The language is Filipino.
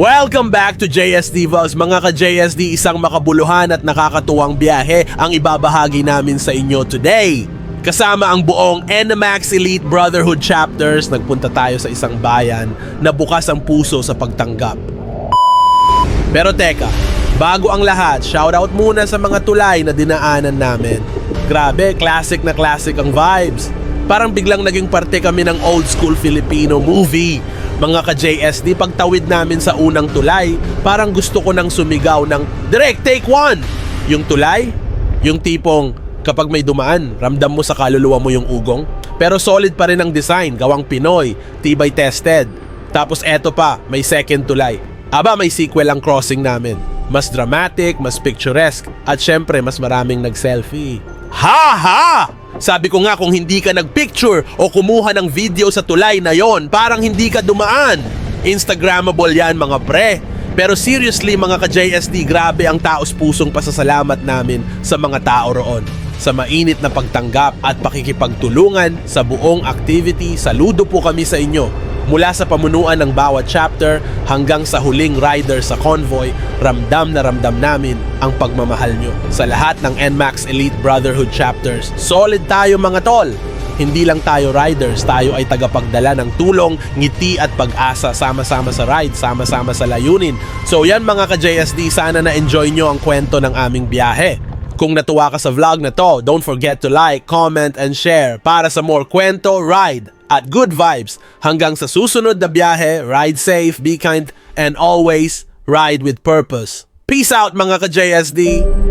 Welcome back to JSD Vlogs. Mga ka-JSD, isang makabuluhan at nakakatuwang biyahe ang ibabahagi namin sa inyo today. Kasama ang buong NMAX Elite Brotherhood chapters, nagpunta tayo sa isang bayan na bukas ang puso sa pagtanggap. Pero teka, bago ang lahat, shoutout muna sa mga tulay na dinaanan namin. Grabe, classic na classic ang vibes. Parang biglang naging parte kami ng old school Filipino movie. Mga ka-JSD, pagtawid namin sa unang tulay, parang gusto ko nang sumigaw ng direct take one! Yung tulay, yung tipong kapag may dumaan, ramdam mo sa kaluluwa mo yung ugong. Pero solid pa rin ang design, gawang Pinoy, tibay tested. Tapos eto pa, may second tulay. Aba, may sequel ang crossing namin. Mas dramatic, mas picturesque, at syempre mas maraming nag-selfie. Ha ha! Sabi ko nga kung hindi ka nagpicture o kumuha ng video sa tulay na yon, parang hindi ka dumaan. Instagrammable yan mga pre. Pero seriously mga ka-JSD, grabe ang taos pusong pasasalamat namin sa mga tao roon. Sa mainit na pagtanggap at pakikipagtulungan sa buong activity, saludo po kami sa inyo. Mula sa pamunuan ng bawat chapter hanggang sa huling rider sa convoy, ramdam na ramdam namin ang pagmamahal nyo. Sa lahat ng NMAX Elite Brotherhood chapters, solid tayo mga tol! Hindi lang tayo riders, tayo ay tagapagdala ng tulong, ngiti at pag-asa sama-sama sa ride, sama-sama sa layunin. So yan mga ka-JSD, sana na-enjoy nyo ang kwento ng aming biyahe. Kung natuwa ka sa vlog na to, don't forget to like, comment, and share para sa more kwento, ride, at good vibes. Hanggang sa susunod na biyahe, ride safe, be kind, and always ride with purpose. Peace out mga ka-JSD!